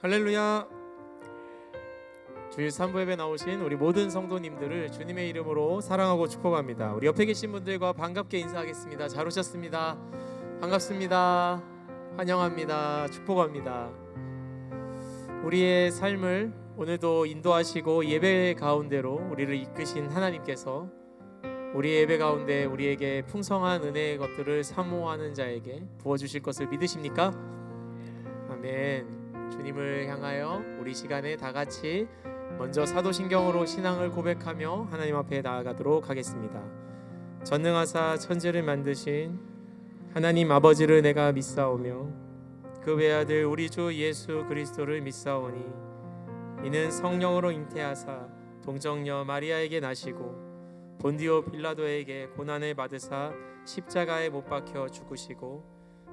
할렐루야. 주일 3부 예배 나오신 우리 모든 성도님들을 주님의 이름으로 사랑하고 축복합니다. 우리 옆에 계신 분들과 반갑게 인사하겠습니다. 잘 오셨습니다. 반갑습니다. 환영합니다. 축복합니다. 우리의 삶을 오늘도 인도하시고 예배 가운데로 우리를 이끄신 하나님께서 우리 예배 가운데 우리에게 풍성한 은혜의 것들을 사모하는 자에게 부어 주실 것을 믿으십니까? 아멘. 주님을 향하여 우리 시간에 다 같이 먼저 사도신경으로 신앙을 고백하며 하나님 앞에 나아가도록 하겠습니다. 전능하사 천지를 만드신 하나님 아버지를 내가 믿사오며 그 외아들 우리 주 예수 그리스도를 믿사오니 이는 성령으로 잉태하사 동정녀 마리아에게 나시고 본디오 빌라도에게 고난을 받으사 십자가에 못 박혀 죽으시고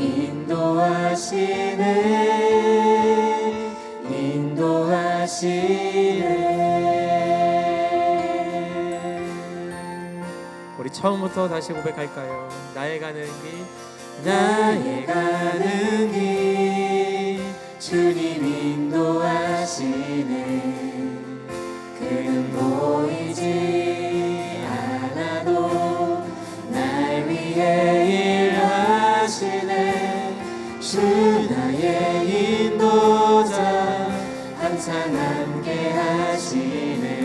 인도하시네. 인도하시네. 우리 처음부터 다시 고백할까요? 나의 가는 길 나의 가는 길 주님 인도하시네. 그는 보이지 않아도 날 위해 주 나의 인도자 항상 함께 하시네.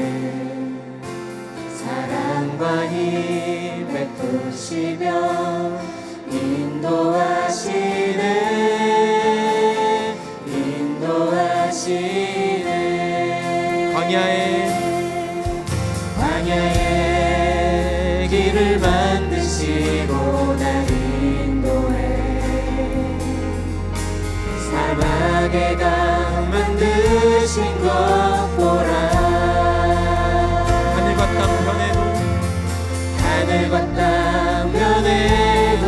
사랑과 힘 베푸시며 인도하시네. 인도하시네 강 만드신 것 보라. 하늘과 땅 변해도 하늘과 땅 변해도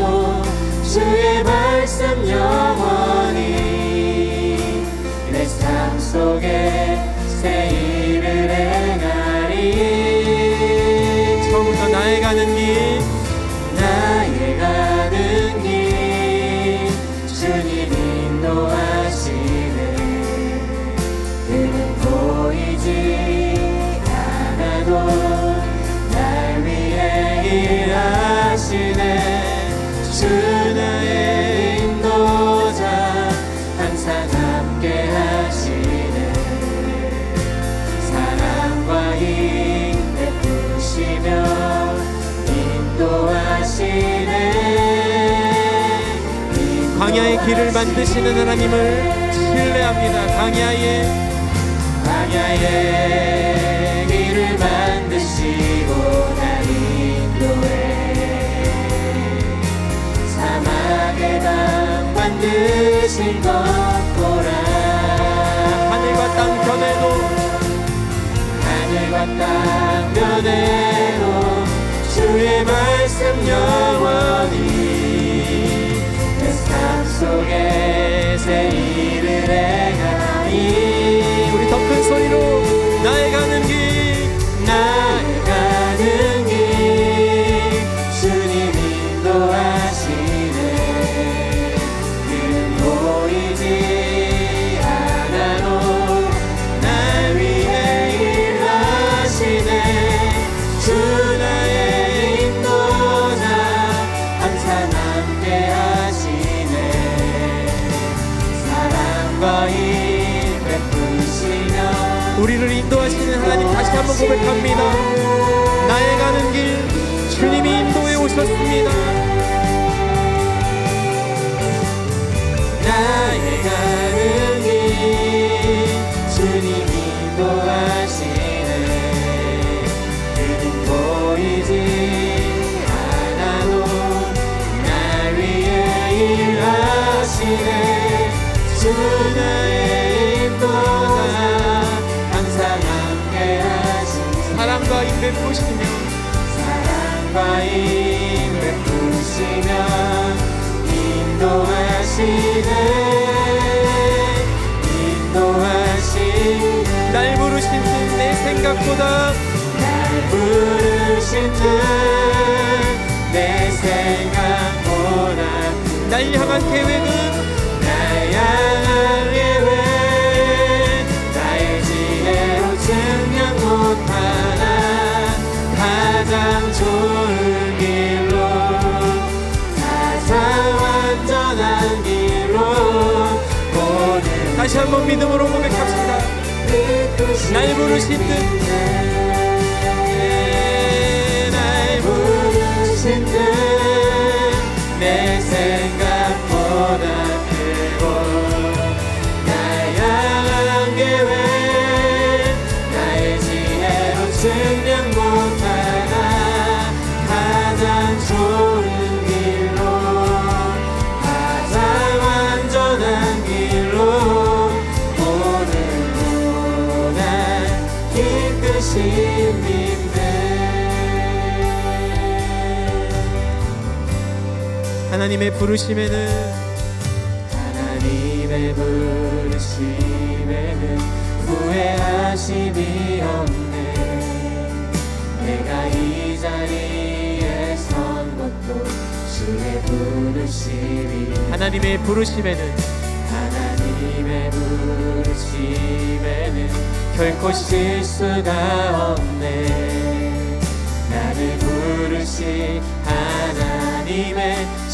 주의 말씀 영원히 내 삶 속에 새 일을 행하리. 처음부터 나의 가는 길 길을 만드시는 하나님을 신뢰합니다. 광야의 광야의 길을 만드시고 날 인도해 사막에 강 만드신 것 보라. 하늘과 땅 변해도 하늘과 땅 변해도 주의 말씀 삶 속에 새 일을 행하니. 우리 더 큰 소리로 나의 가는 고백합니다. 나의 가는 길 주님이 인도해 오셨습니다. 나의 가 사랑과 임대 보시며 사랑과 힘을 부시며 인도하시네 인도하시네 날 부르신 내 생각보다 날 부르신 듯내 생각보다 날 향한 계획은 다시 한번 믿음으로 고백합시다. 날 부르신 듯 하나님의 부르심에는 하나님의 부르심에는 후회하심이 없네. 내가 이 자리에 선 것도 주의 부르심이 하나님의 부르심에는 하나님의 부르심에는 결코 실수가 없네. 나를 부르신 하나님의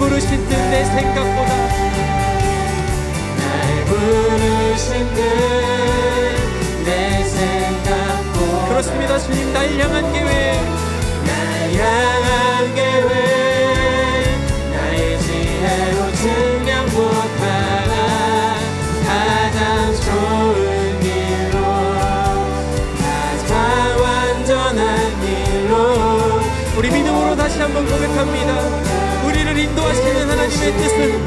부르신 듯 내 생각보다. 날 부르신 듯 내 생각보다. 그렇습니다 주님. 날 향한 계획. 날 향한 계획. 나의 지혜로 증명 못하나. 가장 좋은 가장 완전한 우리 믿음으로 다시 한번 고백합니다 인도하시는 하나님의 뜻은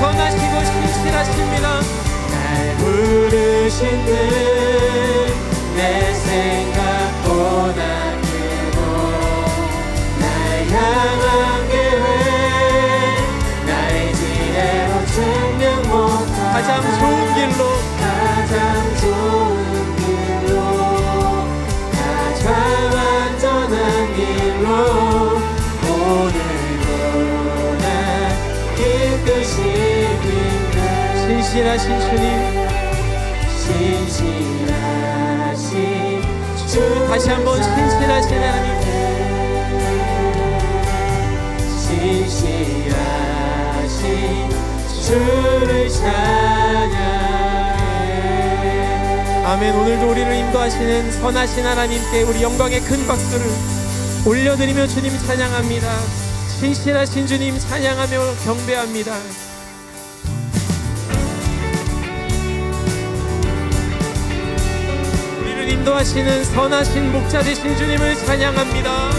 선하시고 신실하십니다. 날 부르신 듯 신실하신 주님. 신실하신 주 다시 한번 신실하신 하나님 신실하신 주를 찬양해. 아멘. 오늘도 우리를 인도하시는 선하신 하나님께 우리 영광의 큰 박수를 올려드리며 주님 찬양합니다. 신실하신 주님 찬양하며 경배합니다. 우리를 인도하시는 선하신 목자 되신 주님을 찬양합니다.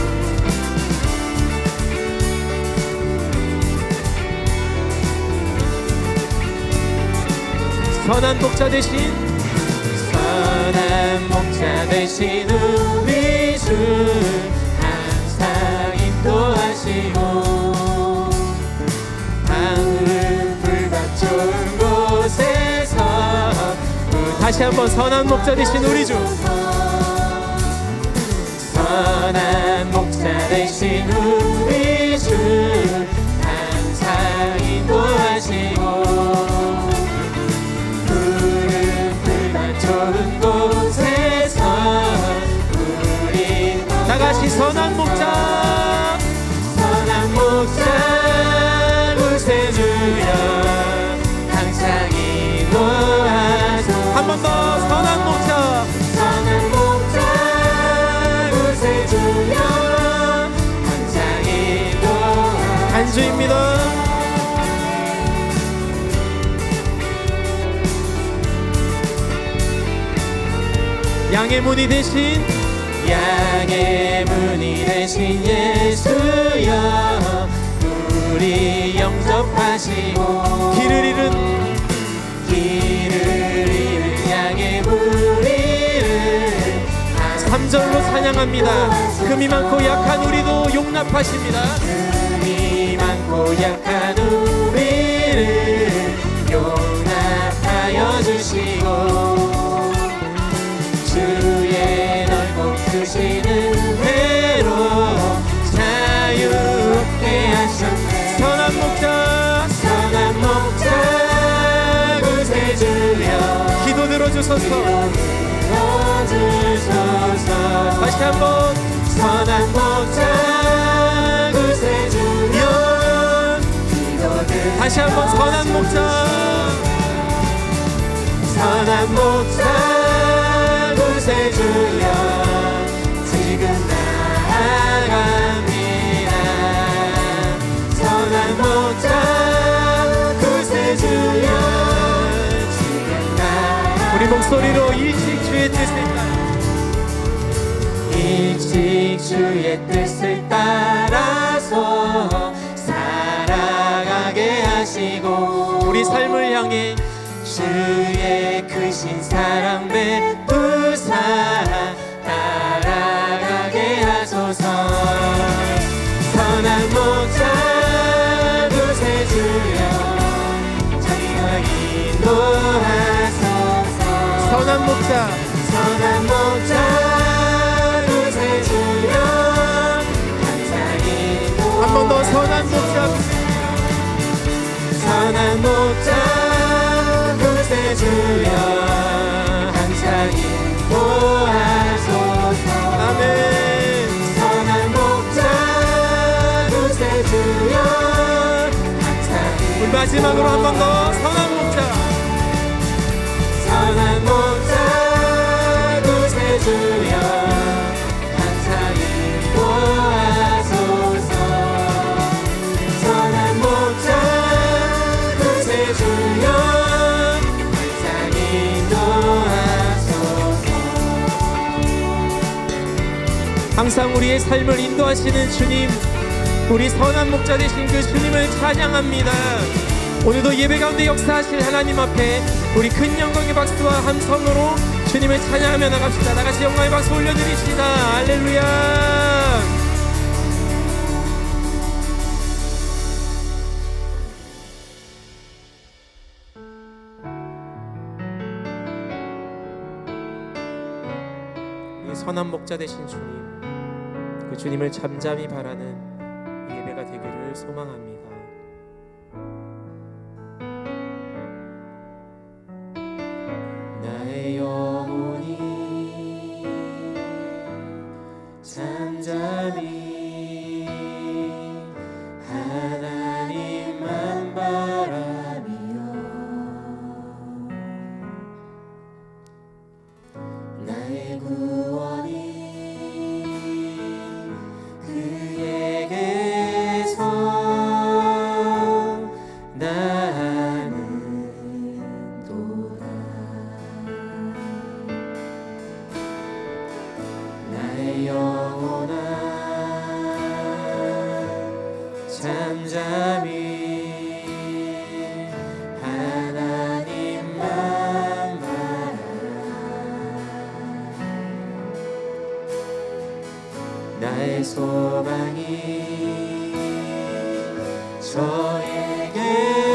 선한 목자 되신 선한 목자 되신 우리 다시 한번 선한 목자 되신 우리 주. 선한 목자 되신 우리 주. 항상 인도하시고. 좋은 곳에서 우리 나가시 선한 목자 간주입니다. 양의 문이 되신 양의 문이 되신 예수여 우리 영접하시고 길을 잃은 길을 잃은 양의 무리를 삼절로 찬양합니다. 금이 많고 약한 우리도 용납하십니다. 이 많고 약한 우리를 용납하여 주시고 주의 넓고 크시는 회로 자유롭게 하셨네. 선한 목자. 선한 목자 구세주여. 기도 들어주소서. 들어주소서. 다시 한번. 선한 목자 다시 한번 선한 목자 선한 목자 구세주여. 지금 나아갑니다. 선한 목자 구세주여. 지금 나아갑니다. 우리 목소리로 일찍 주의 뜻을 따라. 일찍 주의 뜻을 따라서 살아가게 하시고 우리 삶을 향해 주의 크신 사랑 베푸사 따라가게 하소서. 선한 목자 구세주여 저희가 인도하소서. 선한 목자. 선한 목자 구세주여 항상 인도 한번더 선한 목자 선한 목자 구세주여 항상 인도하소서. 아멘. 선한 목자 구세주여 항상 우리 마지막으로 한 번 더 항상 우리의 삶을 인도하시는 주님 우리 선한 목자 되신 그 주님을 찬양합니다. 오늘도 예배 가운데 역사하실 하나님 앞에 우리 큰 영광의 박수와 함성으로 주님을 찬양하며 나갑시다. 나같이 영광의 박수 올려드립시다. 할렐루야. 이 선한 목자 되신 주님 그 주님을 잠잠히 바라는 이 예배가 되기를 소망합니다. 나의 영혼이 잠잠 나의 소망이 저에게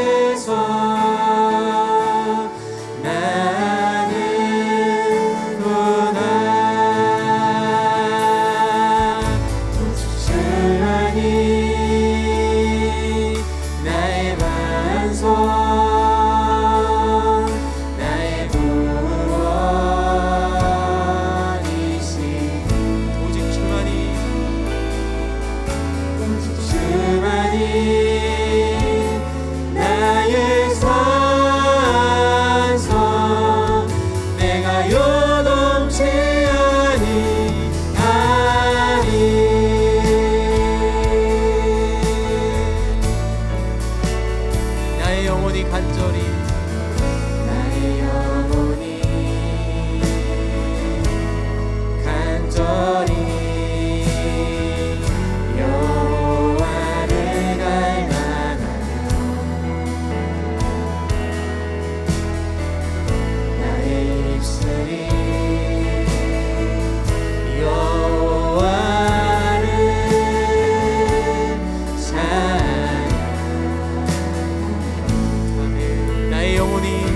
有你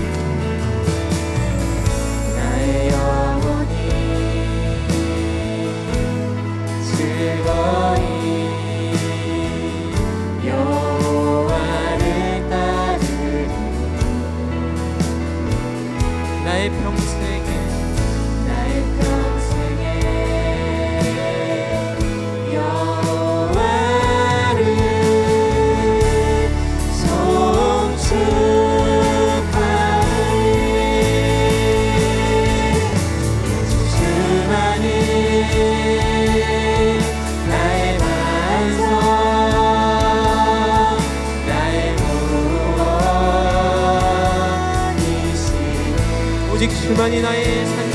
그만이 나의 삶.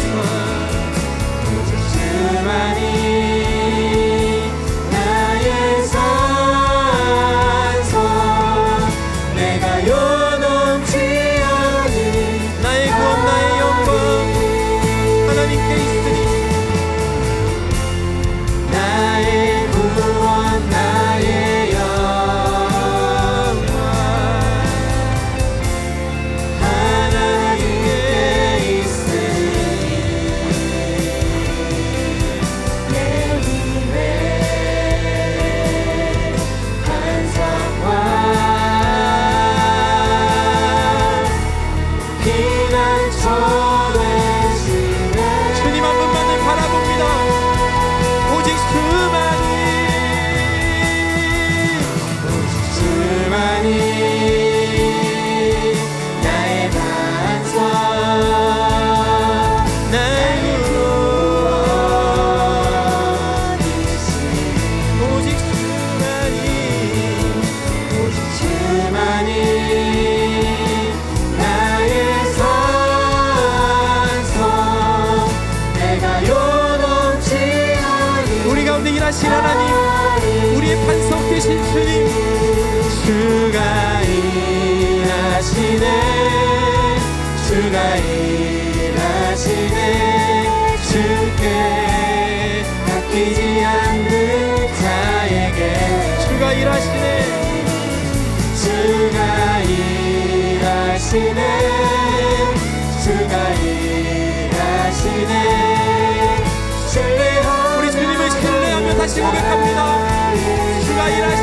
인도하신 하나님 우리의 반석 되신 주님 주가 일하시네 주가 일하시네. 주께 아끼지 않는 자에게 주가 일하시네. 주가 일하시네. 다시 고백합니다. 주가 일하시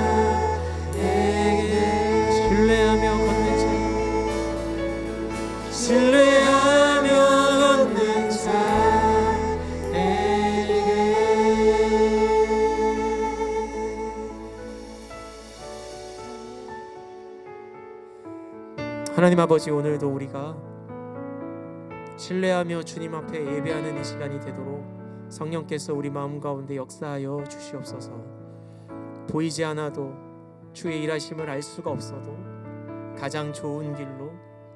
하나님 아버지 오늘도 우리가 신뢰하며 주님 앞에 예배하는 이 시간이 되도록 성령께서 우리 마음 가운데 역사하여 주시옵소서. 보이지 않아도 주의 일하심을 알 수가 없어도 가장 좋은 길로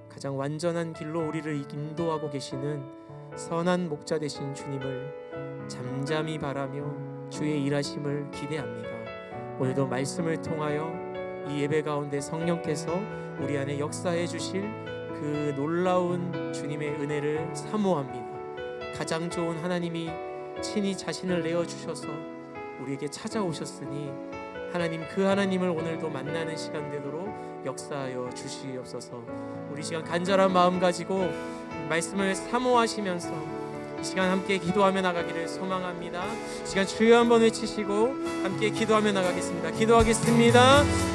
가장 완전한 길로 우리를 인도하고 계시는 선한 목자 되신 주님을 잠잠히 바라며 주의 일하심을 기대합니다. 오늘도 말씀을 통하여 이 예배 가운데 성령께서 우리 안에 역사해 주실 그 놀라운 주님의 은혜를 사모합니다. 가장 좋은 하나님이 친히 자신을 내어 주셔서 우리에게 찾아오셨으니 하나님 그 하나님을 오늘도 만나는 시간 되도록 역사하여 주시옵소서. 우리 시간 간절한 마음 가지고 말씀을 사모하시면서 이 시간 함께 기도하며 나가기를 소망합니다. 이 시간 주여 한번 외치시고 함께 기도하며 나가겠습니다. 기도하겠습니다.